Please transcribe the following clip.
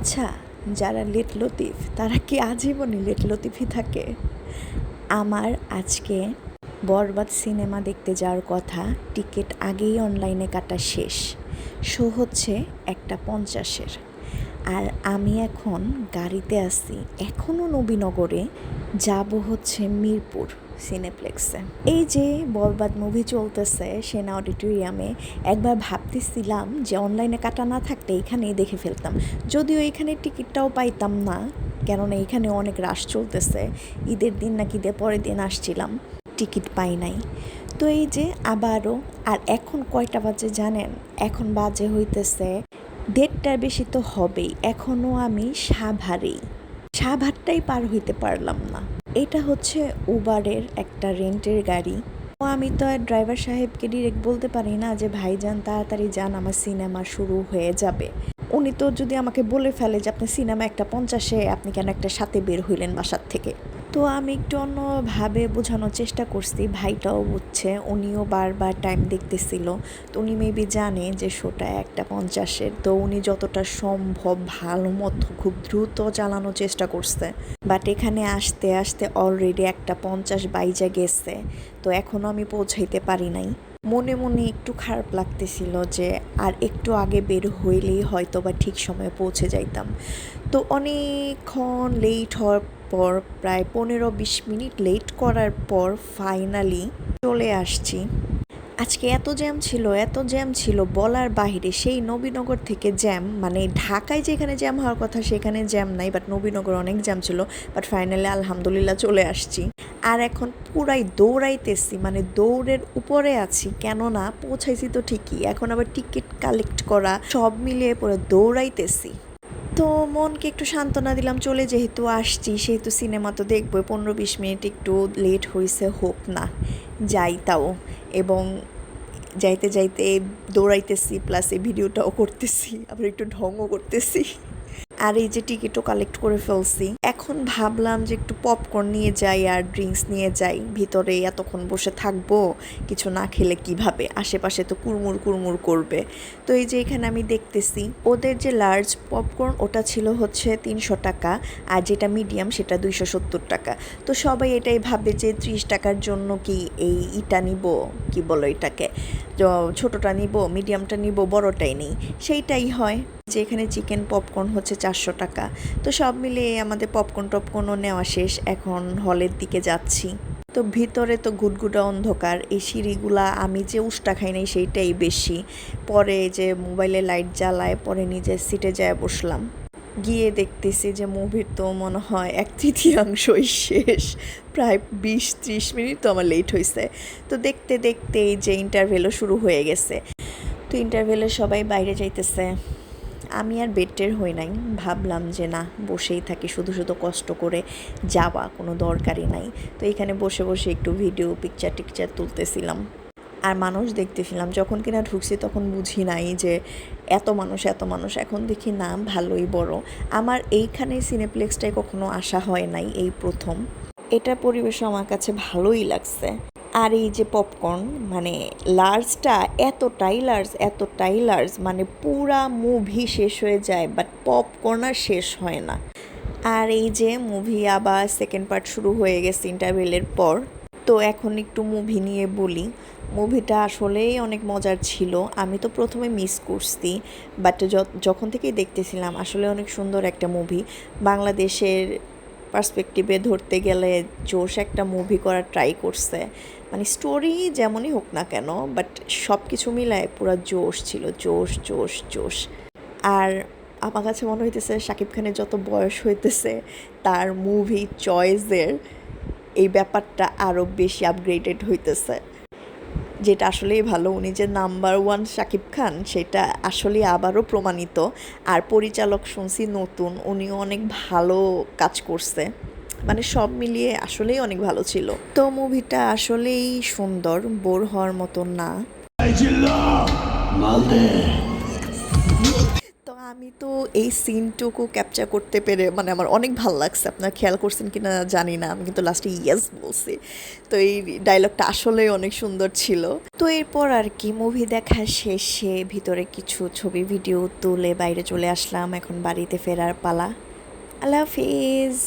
আচ্ছা যারা লেট লতিফ, তারা কি আজীবনই লেট লতিফই থাকে? আমার আজকে বরবাদ সিনেমা দেখতে যাওয়ার কথা, টিকিট আগেই অনলাইনে কাটা শেষ। শো হচ্ছে একটা পঞ্চাশের। আর আমি এখন গাড়িতে আসি এখনও নবীনগরে যাব হচ্ছে মিরপুর সিনেপ্লেক্সে। এই যে বরবাদ মুভি চলতেছে সেনা অডিটোরিয়ামে, একবার ভাবতেছিলাম যে অনলাইনে কাটা না থাকলে এখানেই দেখে ফেলতাম। যদিও এখানে টিকিটটাও পাইতাম না, কেননা এখানে অনেক রাশ চলতেছে। ঈদের দিন নাকি ঈদের পরের দিন আসছিলাম, টিকিট পাই নাই। তো এই যে আবারও, আর এখন কয়টা বাজে জানেন? এখন বাজে হইতেছে দেড়টার বেশি তো হবেই এখনও আমি সাভারেই। সাভারটাই পার হইতে পারলাম না। এটা হচ্ছে উবারের একটা রেন্টের গাড়ি। ও আমি তো আর ড্রাইভার সাহেবকে ডিরেক্ট বলতে পারি না যে ভাই যান তাড়াতাড়ি যান, আমার সিনেমা শুরু হয়ে যাবে। উনি তো যদি আমাকে বলে ফেলে যে, আপনি সিনেমা একটা পঞ্চাশে, আপনি কেন একটা সাথে বের হইলেন বাসার থেকে? তো আমি একটু অন্যভাবে বোঝানোর চেষ্টা করছি। ভাইটাও বুঝছে, উনিও বারবার টাইম দেখতেছিল। তো উনি মেবি জানে যে শোটা একটা পঞ্চাশের। তো উনি যতটা সম্ভব ভালো মতো খুব দ্রুত চালানোর চেষ্টা করছে। বাট এখানে আসতে আসতে অলরেডি একটা পঞ্চাশ বাইজা গেছে। তো এখনও আমি পৌঁছাইতে পারি নাই। মনে মনে একটু খারাপ লাগতেছিল যে আর একটু আগে বের হইলেই হয়তো বা ঠিক সময়ে পৌঁছে যাইতাম। তো অনেকক্ষণ লেট হওয়ার পর, প্রায় পনেরো বিশ মিনিট লেট করার পর ফাইনালি চলে আসছি। আজকে এত জ্যাম ছিল, এত জ্যাম ছিল বলার বাইরে সেই নবীনগর থেকে জ্যাম মানে ঢাকায় যেখানে জ্যাম হওয়ার কথা সেখানে জ্যাম নাই বাট নবীনগর অনেক জ্যাম ছিল বাট ফাইনালি আলহামদুলিল্লাহ চলে আসছি। আর এখন পুরাই দৌড়াইতেছি মানে দৌড়ের উপরে আছি, কেননা পৌঁছাইছি তো ঠিকই, এখন আবার টিকিট কালেক্ট করা, সব মিলিয়ে পুরো দৌড়াইতেছি। তো মনকে একটু সান্ত্বনা দিলাম, চলে যেহেতু আসছি, সেহেতু সিনেমা তো দেখব পনেরো বিশ মিনিট একটু লেট হয়েছে হোক না, যাই তাও। এবং যাইতে যাইতে দৌড়াইতেছি প্লাস এই ভিডিওটাও করতেছি আবার একটু ঢংও করতেছি। আর এই যে টিকিটও কালেক্ট করে ফেলছি। এখন ভাবলাম যে একটু পপকর্ন নিয়ে যাই আর ড্রিঙ্কস নিয়ে যাই। ভিতরে এতক্ষণ বসে থাকব, কিছু না খেলে কীভাবে? আশেপাশে তো কুড়মুড় কুড়মুড় করবে। তো এই যে এখানে আমি দেখতেছি, ওদের যে লার্জ পপকর্ন ওটা ছিল হচ্ছে তিনশো টাকা আর যেটা মিডিয়াম সেটা দুইশো সত্তর টাকা। তো সবাই এটাই ভাবে যে ত্রিশ টাকার জন্য কি এই ইটা নিব? কি বলো এটাকে? ছোটোটা নিব মিডিয়ামটা নিব, বড়টাই নেই। সেইটাই হয়। যে এখানে চিকেন পপকর্ন হচ্ছে চারশো টাকা। তো সব মিলিয়ে আমাদের পপকর্ন টপকর্নও নেওয়া শেষ। এখন হলের দিকে যাচ্ছি। তো ভিতরে তো গুটগুটা অন্ধকার। এই সিঁড়িগুলা আমি যে উষ্টা খাই নাই সেইটাই বেশি। পরে যে মোবাইলে লাইট জ্বালায়, পরে নিজের সিটে যায় বসলাম। গিয়ে দেখতেছি যে মুভির তো মনে হয় এক তৃতীয়াংশই শেষ। প্রায় বিশ, ত্রিশ মিনিট তো আমার লেট হয়েছে তো দেখতে দেখতে এই যে ইন্টারভেলও শুরু হয়ে গেছে। তো ইন্টারভেলে সবাই বাইরে যাইতেছে। আমি আর বেডটের হই নাই। ভাবলাম যে না, বসেই থাকি। শুধু শুধু কষ্ট করে যাওয়া কোনো দরকারই নাই। তো এখানে বসে বসে একটু ভিডিও পিকচার টিকচার তুলতেছিলাম। আর মানুষ দেখতেছিলাম। যখন কিনা ঢুকছি তখন বুঝি নাই যে এত মানুষ এত মানুষ। এখন দেখি না, ভালোই বড়। আমার এইখানে সিনেপ্লেক্সটায় কখনো আসা হয় নাই এই প্রথম। এটা পরিবেশ আমার কাছে ভালোই লাগছে। আর এই যে পপকর্ন মানে লার্জটা এতটাই লার্জ এতটাই লার্জ মানে পুরা মুভি শেষ হয়ে যায় বাট পপকর্ন আর শেষ হয় না। আর এই যে মুভি আবার সেকেন্ড পার্ট শুরু হয়ে গেছে ইন্টারভেলের পর, তো এখন একটু মুভি নিয়ে বলি। মুভিটা আসলেই অনেক মজার ছিল, আমি তো প্রথমে মিস করছি বাট যখন থেকেই দেখতেছিলাম, আসলে অনেক সুন্দর একটা মুভি বাংলাদেশের পার্সপেক্টিভে ধরতে গেলে জোশ একটা মুভি করার ট্রাই করছে। মানে স্টোরি যেমনই হোক না কেন বাট সব কিছু মিলায় পুরো জোশ ছিল, জোশ জোশ জোশ। আর আমার কাছে মনে হইতেছে শাকিব খানের যত বয়স হইতেছে, তার মুভি চয়েসের এই ব্যাপারটা আরও বেশি আপগ্রেডেড হইতেছে। যেটা আসলেই ভালো, উনি যে নাম্বার ওয়ান শাকিব খান, সেটা আসলে আবারও প্রমাণিত। আর পরিচালক শুনছি নতুন, উনিও অনেক ভালো কাজ করছে। মানে সব মিলিয়ে আসলেই অনেক ভালো ছিল। তো মুভিটা আসলেই সুন্দর, বোর হওয়ার মতো না। তো আমি আমি তো এই সিনটুকু ক্যাপচার করতে পেরে মানে আমার অনেক ভালো লাগছে। আপনার খেয়াল করছেন কিনা জানি না, আমি কিন্তু লাস্টে ইয়েস বলছি। তো এই ডায়লগটা আসলে অনেক সুন্দর ছিল। তো এরপর আর কি মুভি দেখা শেষে ভিতরে কিছু ছবি ভিডিও তুলে বাইরে চলে আসলাম, এখন বাড়িতে ফেরার পালা। আল্লাহ হাফিজ।